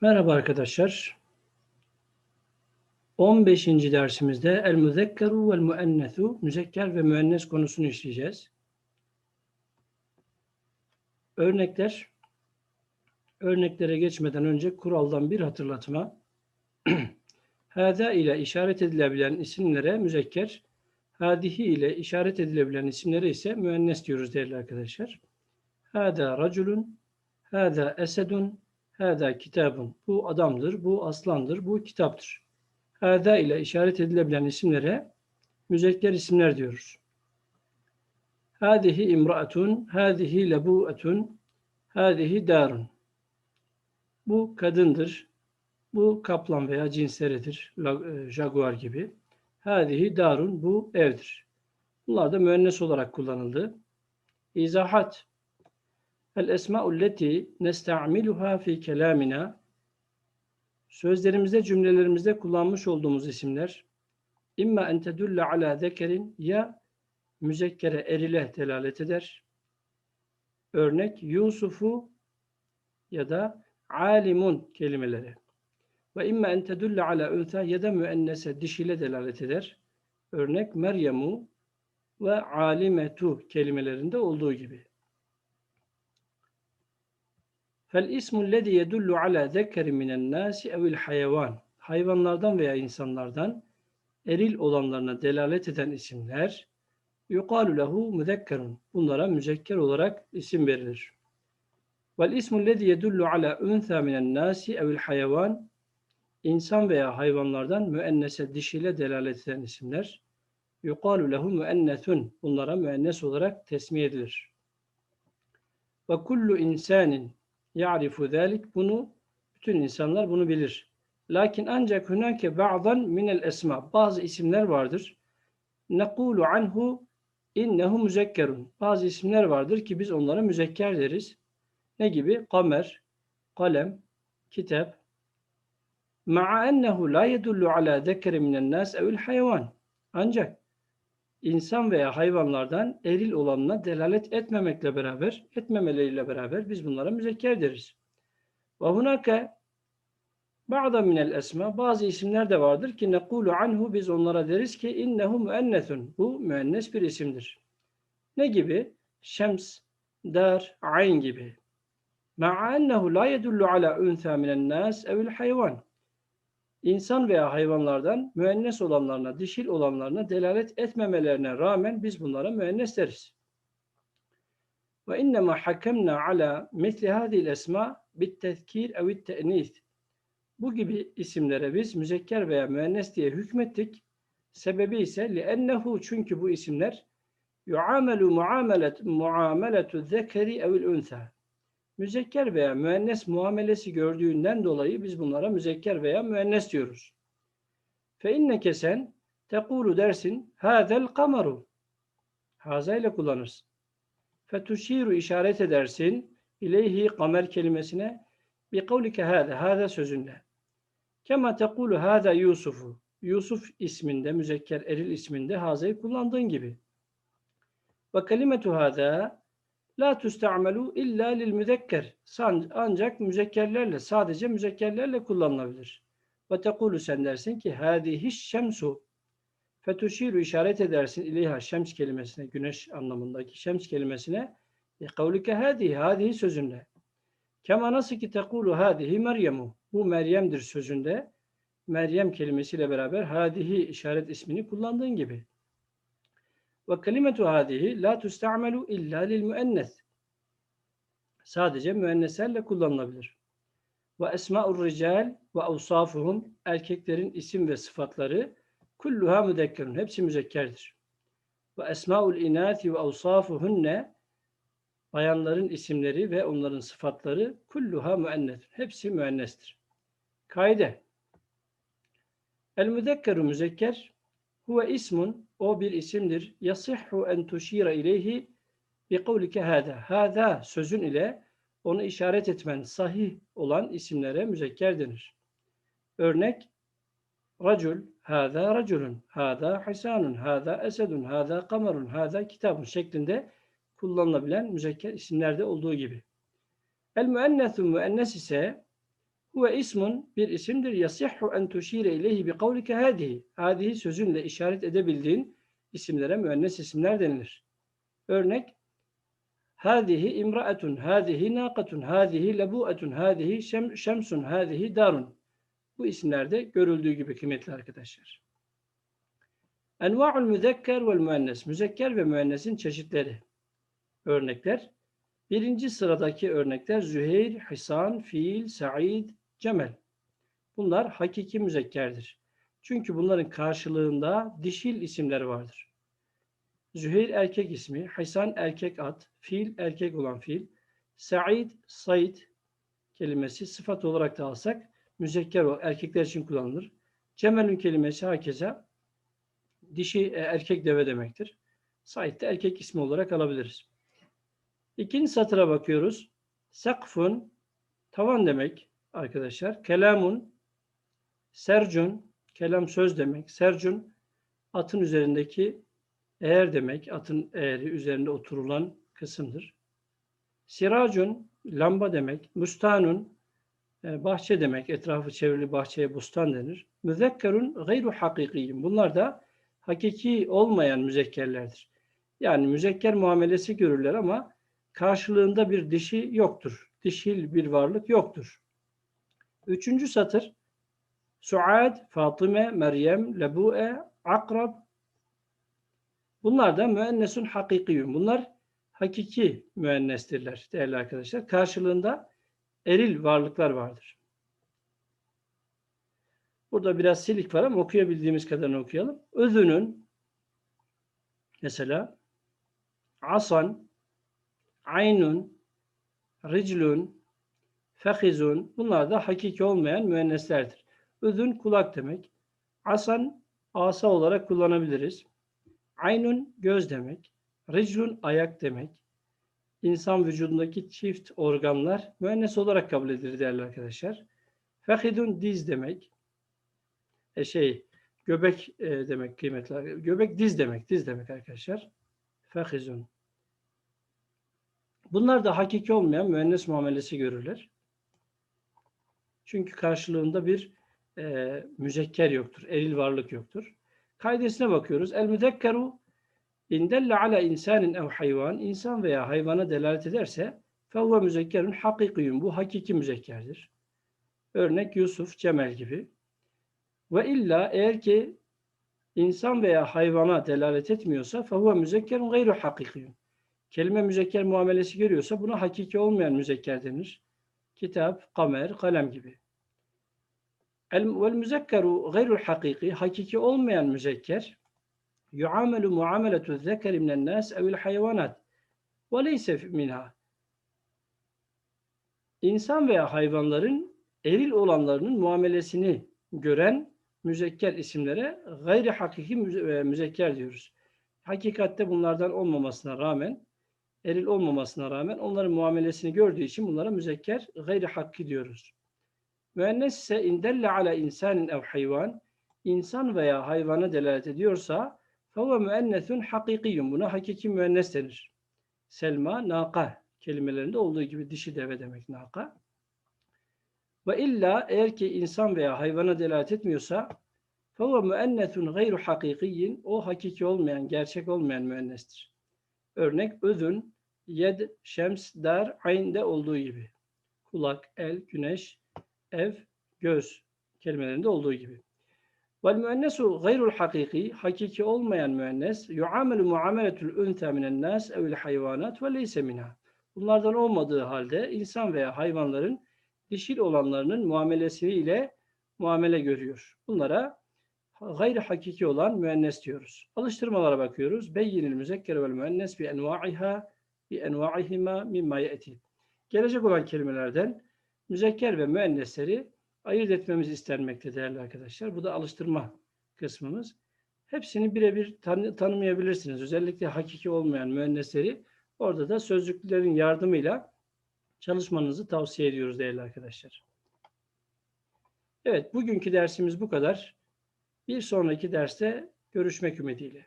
Merhaba arkadaşlar. 15. dersimizde el müzekkeru vel müennesu müzekker ve müennes konusunu işleyeceğiz. Örnekler örneklere geçmeden önce kuraldan bir hatırlatma. Hâdâ ile işaret edilebilen isimlere müzekker, hâdihi ile işaret edilebilen isimlere ise müennes diyoruz değerli arkadaşlar. Hâdâ raculun, hâdâ esedun, Hâdâ kitabun. Bu adamdır, bu aslandır, bu kitaptır. Hâdâ ile işaret edilebilen isimlere müzekker isimler diyoruz. Hâdihi imraatun, hâdihi lebu'etun, hâdihi darun. Bu kadındır, bu kaplan veya cinsleridir, e, jaguar gibi. Hâdihi darun, bu evdir. Bunlar da müennes olarak kullanıldı. İzahat El esma'u leti nesta'miluha fi kelamina Sözlerimizde, cümlelerimizde kullanmış olduğumuz isimler imma en tedulle ala zekerin ya müzekkere erile delalet eder. Örnek Yusuf'u ya da alimun kelimeleri. Ve imma en tedulle ala ünsa ya da müennese dişile delalet eder. Örnek Meryem'u ve alimetu kelimelerinde olduğu gibi. Fel ismu lezi yedullu ala zekeri minen nasi evil hayvan. Hayvanlardan veya insanlardan eril olanlarına delalet eden isimler yukalu lehu müzekkerun. Bunlara müzekker olarak isim verilir. Vel ismu lezi yedullu ala unsa minen nasi evil hayvan. İnsan veya hayvanlardan müennese dişiyle delalet eden isimler yukalu lehu müennethun. Bunlara müennes olarak tesmiye edilir. Ve kullu insanin ya'rifu zalik. Bunu bütün insanlar bunu bilir. Lakin ancak hunake ba'dan minel esma. Bazı isimler vardır. Nekulu anhu innehu müzekkerun. Bazı isimler vardır ki biz onlara müzekker deriz. Ne gibi? Kamer, kalem, kitap. Ma'a ennehu la yedullu ala zekeri minen nas evil hayvan. Ancak insan veya hayvanlardan eril olanına delalet etmemekle beraber, etmemeleriyle beraber biz bunlara müzekker deriz. Ve hunake ba'da minel esma bazı isimler de vardır ki nekulu anhu biz onlara deriz ki innehu müennethun. Bu müennes bir isimdir. Ne gibi? Şems, dar, ayn gibi. Ma'a ennehu la yedullu ala unsa minen nas evil hayvan insan veya hayvanlardan müennes olanlarına, dişil olanlarına delalet etmemelerine rağmen biz bunlara müennes deriz. Ve innema hakemna ala misli hadhihi esma bit tezkir ev te'nis. Bu gibi isimlere biz müzekker veya müennes diye hükmettik. Sebebi ise li'ennehu çünkü bu isimler yuamelu muamelet muameletu zekeri evil unsa müzekker veya müennes muamelesi gördüğünden dolayı biz bunlara müzekker veya müennes diyoruz. Fe inneke sen tekulu dersin hazel kamaru. Haza ile kullanırsın. Fe tuşiru işaret edersin ileyhi kamer kelimesine bi kavlike hâze, hâze sözünde. Kema tekulu hâze Yusuf'u. Yusuf isminde, müzekker eril isminde hazayı kullandığın gibi. Ve kelimetu hâze La tusta'melu illa lil müzekker. Ancak müzekkerlerle, sadece müzekkerlerle kullanılabilir. Ve tekulu sen dersin ki hâzihi şemsu. Fetuşiru işaret edersin ileyha şems kelimesine, güneş anlamındaki şems kelimesine. E kavlike hâzihi, hâzihi sözünde. Kema nasıl ki tekulu hâzihi Meryem'u. Bu Meryem'dir sözünde. Meryem kelimesiyle beraber hâzihi işaret ismini kullandığın gibi. Ve kelimetu hadihi la tusta'melu illa lil müennes. Sadece müenneserle kullanılabilir. Ve esma'ur rical ve avsafuhum erkeklerin isim ve sıfatları kulluha müzekkerun. Hepsi müzekkerdir. Ve esma'ul inati ve avsafuhunne bayanların isimleri ve onların sıfatları kulluha müennes. Hepsi müennestir. Kaide. El müzekkeru müzekker huve ismun o bir isimdir. Yasihhu en tuşire ileyhi bi kavlike hâdâ. Hâdâ sözün ile onu işaret etmen sahih olan isimlere müzekker denir. Örnek racul, hâdâ raculun, hâdâ hisanun, hâdâ esedun, hâdâ kamerun, hâdâ kitabun şeklinde kullanılabilen müzekker isimlerde olduğu gibi. El müennesu müennes ise Huve ismun bir isimdir. Yasihhu en tuşire ileyhi bi kavlike hadihi. Hadihi sözünle işaret edebildiğin isimlere müennes isimler denilir. Örnek Hadihi imraetun, hadihi naqatun, hadihi lebuetun, hadihi şem, şemsun, hadihi darun. Bu isimlerde görüldüğü gibi kıymetli arkadaşlar. Enva'ul müzekker vel müennes. Müzekker ve müennesin çeşitleri. Örnekler. Birinci sıradaki örnekler Züheyr, Hisan, Fiil, Said, Cemel. Bunlar hakiki müzekkerdir. Çünkü bunların karşılığında dişil isimler vardır. Züheyr erkek ismi, Hisan erkek at, Fiil erkek olan fiil, Said, Said kelimesi sıfat olarak da alsak müzekker o erkekler için kullanılır. Cemel'ün kelimesi hakeza dişi e, erkek deve demektir. Said de erkek ismi olarak alabiliriz. İkinci satıra bakıyoruz. Sakfun tavan demek arkadaşlar. Kelamun sercun kelam söz demek. Sercun atın üzerindeki eğer demek. Atın eğeri üzerinde oturulan kısımdır. Siracun lamba demek. Mustanun e, bahçe demek. Etrafı çevrili bahçeye bustan denir. Müzekkerun gayru hakikiyin. Bunlar da hakiki olmayan müzekkerlerdir. Yani müzekker muamelesi görürler ama karşılığında bir dişi yoktur. Dişil bir varlık yoktur. Üçüncü satır Suad, Fatıme, Meryem, Lebu'e, Akrab Bunlar da müennesun hakikiyün. Bunlar hakiki müennestirler değerli arkadaşlar. Karşılığında eril varlıklar vardır. Burada biraz silik var ama okuyabildiğimiz kadarını okuyalım. Özünün mesela asan, aynun, riclun, fehizun bunlar da hakiki olmayan müenneslerdir. Özün kulak demek. Asan asa olarak kullanabiliriz. Aynun göz demek. Riclun ayak demek. İnsan vücudundaki çift organlar müennes olarak kabul edilir değerli arkadaşlar. Fehidun diz demek. E şey göbek e, demek kıymetli. Göbek diz demek. Diz demek arkadaşlar. Fehizun. Bunlar da hakiki olmayan müennes muamelesi görürler. Çünkü karşılığında bir e, müzekker yoktur. Eril varlık yoktur. Kaidesine bakıyoruz. El müzekkeru indelle ala insanin ev hayvan insan veya hayvana delalet ederse fevve müzekkerun hakikiyun. Bu hakiki müzekkerdir. Örnek Yusuf, Cemel gibi. Ve illa eğer ki insan veya hayvana delalet etmiyorsa fevve müzekkerun gayru hakikiyun. Kelime müzekker muamelesi görüyorsa buna hakiki olmayan müzekker denir. Kitap, kamer, kalem gibi. Vel müzekkeru gayrul hakiki, hakiki olmayan müzekker, yuamelu muameletu zekeri minen nas evil hayvanat ve leyse minha. İnsan veya hayvanların eril olanlarının muamelesini gören müzekker isimlere gayri hakiki müzekker diyoruz. Hakikatte bunlardan olmamasına rağmen, eril olmamasına rağmen onların muamelesini gördüğü için bunlara müzekker gayri hakki diyoruz. Müennes ise indelle ala insanin ev hayvan insan veya hayvana delalet ediyorsa feve müennesun hakikiyun. Buna hakiki müennes denir. Selma, naka kelimelerinde olduğu gibi dişi deve demek naka. Ve illa eğer ki insan veya hayvana delalet etmiyorsa feve müennesun gayru hakikiyin. O hakiki olmayan, gerçek olmayan müennestir. Örnek özün, yed, şems, dar, aynde olduğu gibi. Kulak, el, güneş, ev, göz kelimelerinde olduğu gibi. Vel müennesu gayrul hakiki, hakiki olmayan müennes, yuamelu muameletul unta minen nas evil hayvanat ve leyse minha. Bunlardan olmadığı halde insan veya hayvanların dişil olanlarının muamelesi ile muamele görüyor. Bunlara gayri hakiki olan müennes diyoruz. Alıştırmalara bakıyoruz. Beyyinil müzekker vel müennes bi enva'iha bi enva'ihima mimma ye'ti. Gelecek olan kelimelerden müzekker ve müennesleri ayırt etmemiz istenmekte değerli arkadaşlar. Bu da alıştırma kısmımız. Hepsini birebir tan tanımayabilirsiniz. Özellikle hakiki olmayan müennesleri orada da sözlüklerin yardımıyla çalışmanızı tavsiye ediyoruz değerli arkadaşlar. Evet, bugünkü dersimiz bu kadar. Bir sonraki derste görüşmek ümidiyle.